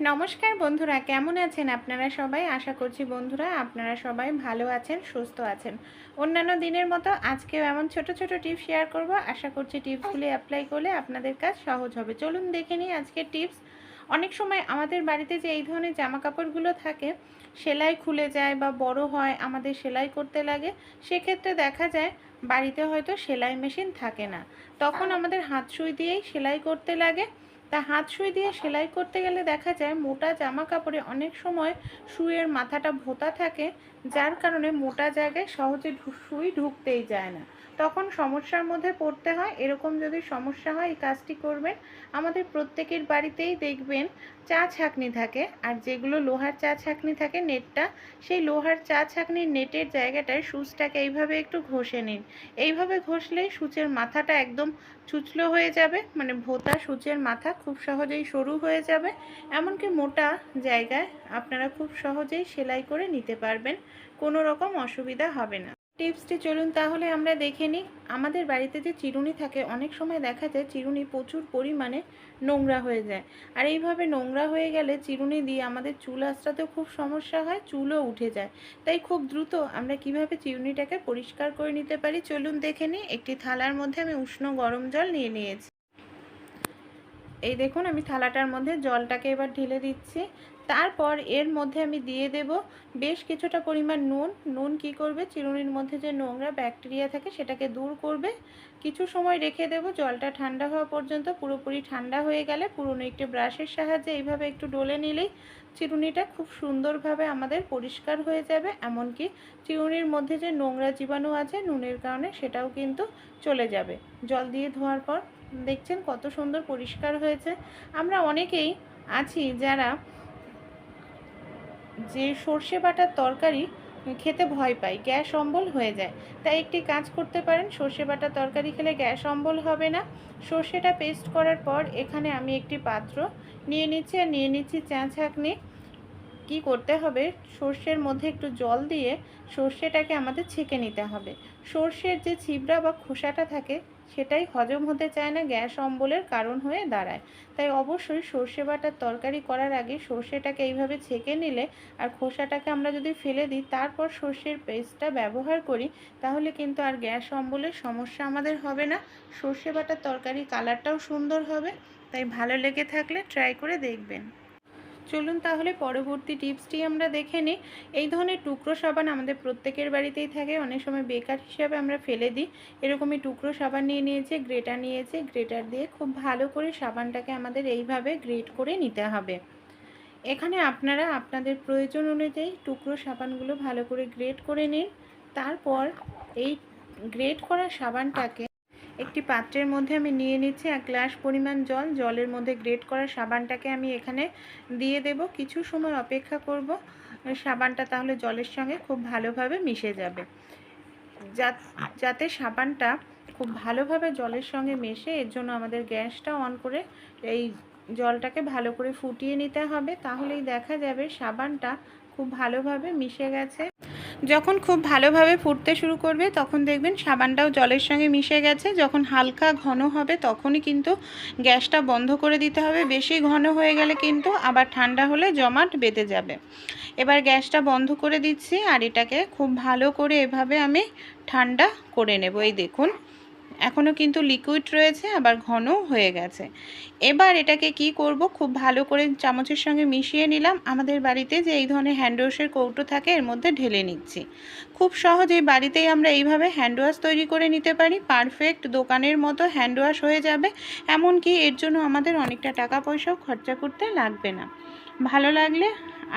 নমস্কার বন্ধুরা, কেমন আছেন আপনারা সবাই? আশা করছি বন্ধুরা আপনারা সবাই ভালো আছেন, সুস্থ আছেন। অন্যান্য দিনের মতো আজকেও এমন ছোট ছোট টিপস শেয়ার করব। আশা করছি টিপসগুলি অ্যাপ্লাই করলে আপনাদের কাজ সহজ হবে। চলুন দেখে নিই আজকের টিপস। অনেক সময় আমাদের বাড়িতে যে এই ধরনের জামা কাপড়গুলো থাকে, সেলাই খুলে যায় বা বড় হয়, আমাদের সেলাই করতে লাগে, সেক্ষেত্রে দেখা যায় বাড়িতে হয়তো সেলাই মেশিন থাকে না। তখন আমাদের হাত সুই দিয়েই সেলাই করতে লাগে। তা হাত সুই দিয়ে সেলাই করতে গেলে দেখা যায় মোটা জামা কাপড়ে অনেক সময় শুয়ের মাথাটা ভোতা থাকে, যার কারণে মোটা জায়গায় সহজে সুই ঢুকতেই যায় না। তখন সমস্যার মধ্যে পড়তে হয়। এরকম যদি সমস্যা হয়, এই কাজটি করবেন। আমাদের প্রত্যেকের বাড়িতেই দেখবেন চা ছাঁকনি থাকে আর যেগুলো লোহার চা ছাঁকনি থাকে নেটটা, সেই লোহার চা ছাঁকনির নেটের জায়গাটায় সুচটাকে এইভাবে একটু ঘষে নিন। এইভাবে ঘষলেই সূচের মাথাটা একদম ছুচলো হয়ে যাবে মানে ভোতা সূচের মাথা খুব সহজেই সরু হয়ে যাবে। এমনকি মোটা জায়গায় আপনারা খুব সহজেই সেলাই করে নিতে পারবেন, কোনো রকম অসুবিধা হবে না। টিপসটি চলুন তাহলে আমরা দেখে নিই। আমাদের বাড়িতে যে চিরুনি থাকে, অনেক সময় দেখা যায় চিরুনি প্রচুর পরিমাণে নোংরা হয়ে যায়। আর এইভাবে নোংরা হয়ে গেলে চিরুনি দিয়ে আমাদের চুল আঁচড়াতেও খুব সমস্যা হয়, চুলও উঠে যায়। তাই খুব দ্রুত আমরা কীভাবে চিরুনিটাকে পরিষ্কার করে নিতে পারি চলুন দেখে নিই। একটি থালার মধ্যে আমি উষ্ণ গরম জল নিয়ে নিয়েছি। এই দেখুন আমি থালাটার মধ্যে জলটাকে এবার ঢেলে দিচ্ছি। তারপর এর মধ্যে আমি দিয়ে দেব বেশ কিছুটা পরিমাণ নুন। নুন কি করবে? চিরুনির মধ্যে যে নোংরা ব্যাকটেরিয়া থাকে সেটাকে দূর করবে। কিছু সময় রেখে দেব, জলটা ঠান্ডা হওয়া পর্যন্ত। পুরোপুরি ঠান্ডা হয়ে গেলে পুরনো একটি ব্রাশের সাহায্যে এইভাবে একটু ডলে নিলেই চিরুনিটা খুব সুন্দরভাবে আমাদের পরিষ্কার হয়ে যাবে। এমনকি চিরুনির মধ্যে যে নোংরা জীবাণু আছে নুনের কারণে সেটাও কিন্তু চলে যাবে। জল দিয়ে ধোয়ার পর দেখছেন কত সুন্দর পরিষ্কার হয়েছে। আমরা অনেকেই আছি যারা যে সর্ষে বাটার তরকারি খেতে ভয় পাই গ্যাস অম্বল হয়ে যায়। তাই একটি কাজ করতে পারেন, সর্ষে বাটার তরকারি খেলে গ্যাস অম্বল হবে না। সর্ষেটা পেস্ট করার পর এখানে আমি একটি পাত্র নিয়ে নিচ্ছি আর নিয়ে নিচ্ছি চা ছাঁকনি। কী করতে হবে? সর্ষের মধ্যে একটু জল দিয়ে সর্ষেটাকে আমাদের ছেঁকে নিতে হবে। সর্ষের যে ছিবড়া বা খোসাটা থাকে সেটাই হজম হতে চায় না, গ্যাস অম্বলের কারণ হয়ে দাঁড়ায়। তাই অবশ্যই সর্ষে বাটার তরকারি করার আগে সর্ষেটাকে এইভাবে ছেঁকে নিলে আর খোসাটাকে আমরা যদি ফেলে দিই, তারপর সর্ষের পেস্টটা ব্যবহার করি, তাহলে কিন্তু আর গ্যাস অম্বলের সমস্যা আমাদের হবে না। সর্ষে বাটার তরকারি কালারটাও সুন্দর হবে, তাই ভালো লেগে থাকলে ট্রাই করে দেখবেন। চলুন তাহলে পরবর্তী টিপসটি আমরা দেখে নিই। এই ধরনের টুকরো সাবান আমাদের প্রত্যেকের বাড়িতেই থাকে। অনেক সময় বেকার হিসাবে আমরা ফেলে দিই। এরকমই টুকরো সাবান নিয়ে নিয়েছে, গ্রেটার নিয়েছে। গ্রেটার দিয়ে খুব ভালো করে সাবানটাকে আমাদের এইভাবে গ্রেট করে নিতে হবে। এখানে আপনারা আপনাদের প্রয়োজন অনুযায়ী টুকরো সাবানগুলো ভালো করে গ্রেট করে নিন। তারপর এই গ্রেট করা সাবানটাকে একটি পাত্রের মধ্যে আমি নিয়ে নিচ্ছি এক গ্লাস পরিমাণ জল। জলের মধ্যে গ্রেট করা সাবানটাকে আমি এখানে দিয়ে দেব। কিছু সময় অপেক্ষা করব। সাবানটা তাহলে জলের সঙ্গে খুব ভালোভাবে মিশে যাবে। যাতে সাবানটা খুব ভালোভাবে জলের সঙ্গে মেশে এর জন্য আমাদের গ্যাসটা অন করে এই জলটাকে ভালো করে ফুটিয়ে নিতে হবে। তাহলেই দেখা যাবে সাবানটা খুব ভালোভাবে মিশে গেছে। যখন খুব ভালোভাবে ফুটতে শুরু করবে, তখন দেখবেন সাবানটাও জলের সঙ্গে মিশে গেছে। যখন হালকা ঘন হবে, তখনই কিন্তু গ্যাসটা বন্ধ করে দিতে হবে। বেশি ঘন হয়ে গেলে কিন্তু আবার ঠান্ডা হলে জমাট বেঁধে যাবে। এবার গ্যাসটা বন্ধ করে দিচ্ছি, আর এটাকে খুব ভালো করে এভাবে আমি ঠান্ডা করে নেব। এই দেখুন। এখনও কিন্তু লিকুইড রয়েছে, আবার ঘনও হয়ে গেছে। এবার এটাকে কি করব? খুব ভালো করে চামচের সঙ্গে মিশিয়ে নিলাম। আমাদের বাড়িতে যে এই ধরনের হ্যান্ড ওয়াশের কৌটো থাকে, এর মধ্যে ঢেলে নিচ্ছি। খুব সহজেই বাড়িতেই আমরা এইভাবে হ্যান্ড ওয়াশ তৈরি করে নিতে পারি। পারফেক্ট দোকানের মতো হ্যান্ড ওয়াশ হয়ে যাবে। এমনকি এর জন্য আমাদের অনেকটা টাকা পয়সাও খরচা করতে লাগবে না। ভালো লাগলে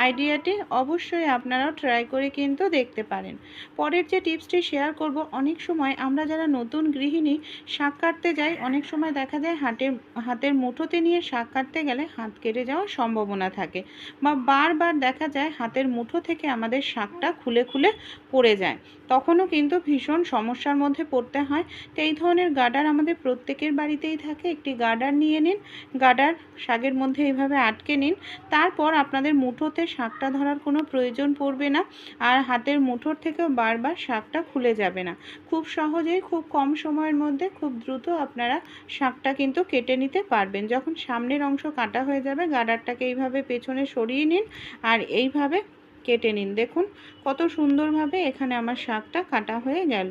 আইডিয়াটি অবশ্যই আপনারাও ট্রাই করে কিন্তু দেখতে পারেন। পরের যে টিপসটি শেয়ার করব, অনেক সময় আমরা যারা নতুন গৃহিণী, শাক কাটতে যাই, অনেক সময় দেখা যায় হাতের হাতের মুঠোতে নিয়ে শাক কাটতে গেলে হাত কেটে যাওয়ার সম্ভাবনা থাকে বা বারবার দেখা যায় হাতের মুঠো থেকে আমাদের শাকটা খুলে খুলে পড়ে যায়। তখনও কিন্তু ভীষণ সমস্যার মধ্যে পড়তে হয়। তো এই ধরনের গার্ডার আমাদের প্রত্যেকের বাড়িতেই থাকে। একটি গার্ডার নিয়ে নিন গার্ডার শাকের মধ্যে এইভাবে আটকে নিন, তারপর আপনাদের মুঠোতে শাকটা ধরার কোনো প্রয়োজন পড়বে না আর হাতের মুঠোর থেকেও বারবার শাকটা খুলে যাবে না। খুব সহজেই খুব কম সময়ের মধ্যে, খুব দ্রুত আপনারা শাকটা কিন্তু কেটে নিতে পারবেন। যখন সামনের অংশ কাটা হয়ে যাবে, গাডারটাকে এইভাবে পেছনে সরিয়ে নিন আর এইভাবে কেটে নিন। দেখুন কত সুন্দরভাবে এখানে আমার শাকটা কাটা হয়ে গেল।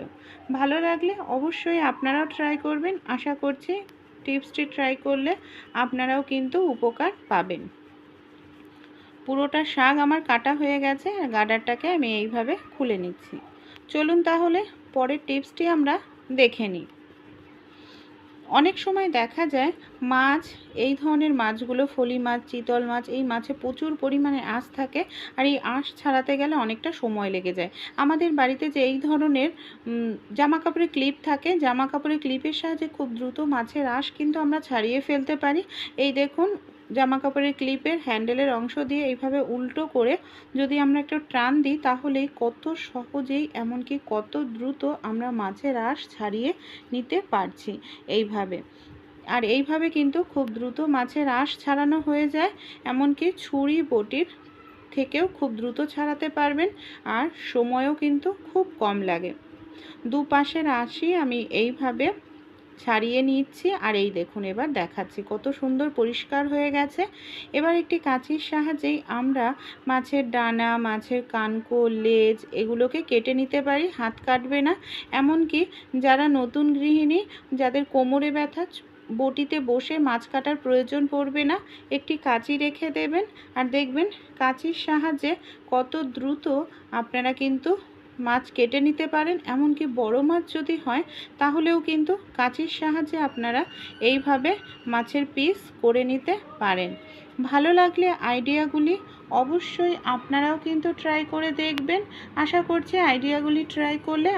ভালো লাগলে অবশ্যই আপনারাও ট্রাই করবেন। আশা করছি টিপসটি ট্রাই করলে আপনারাও কিন্তু উপকার পাবেন। পুরোটা শাক আমার কাটা হয়ে গেছে আর গাডারটাকে আমি এইভাবে খুলে নিচ্ছি। চলুন তাহলে পরের টিপসটি আমরা দেখে নিই। অনেক সময় দেখা যায় মাছ, এই ধরনের মাছগুলো, ফলি মাছ, চিতল মাছ, এই মাছে প্রচুর পরিমাণে আঁশ থাকে আর এই আঁশ ছাড়াতে গেলে অনেকটা সময় লেগে যায়। আমাদের বাড়িতে যে এই ধরনের জামা কাপড়ের ক্লিপ থাকে জামা কাপড়ের ক্লিপের সাহায্যে খুব দ্রুত মাছের আঁশ কিন্তু আমরা ছাড়িয়ে ফেলতে পারি। এই দেখুন জামা কাপড়ের ক্লিপের হ্যান্ডেলের অংশ দিয়ে এইভাবে উল্টো করে যদি আমরা একটু টান দিই তাহলেই কত সহজেই এমনকি কত দ্রুত আমরা মাছের আঁশ ছাড়িয়ে নিতে পারছি এইভাবে। আর এইভাবে কিন্তু খুব দ্রুত মাছের আঁশ ছাড়ানো হয়ে যায়, এমনকি ছুরি বটির থেকেও খুব দ্রুত ছাড়াতে পারবেন আর সময়ও কিন্তু খুব কম লাগে। দুপাশের আঁশই আমি এইভাবে ছাড়িয়ে নিচ্ছি। আর এই দেখুন, এবার দেখাচ্ছি কত সুন্দর পরিষ্কার হয়ে গেছে। এবার একটি কাঁচির সাহায্যেই আমরা মাছের ডানা, মাছের কানকো লেজ এগুলোকে কেটে নিতে পারি, হাত কাটবে না। এমনকি যারা নতুন গৃহিণী, যাদের কোমরে ব্যথা, বটিতে বসে মাছ কাটার প্রয়োজন পড়বে না, একটি কাঁচি রেখে দেবেন। আর দেখবেন কাঁচির সাহায্যে কত দ্রুত আপনারা কিন্তু মাছ কেটে নিতে পারেন, এমনকি বড় মাছ যদি হয়, তাহলেও কিন্তু কাঁচির সাহায্যে আপনারা এইভাবে মাছের পিস করে নিতে পারেন। ভালো লাগলে আইডিয়াগুলি অবশ্যই আপনারাও কিন্তু ট্রাই করে দেখবেন। আশা করছি আইডিয়াগুলি ট্রাই করলে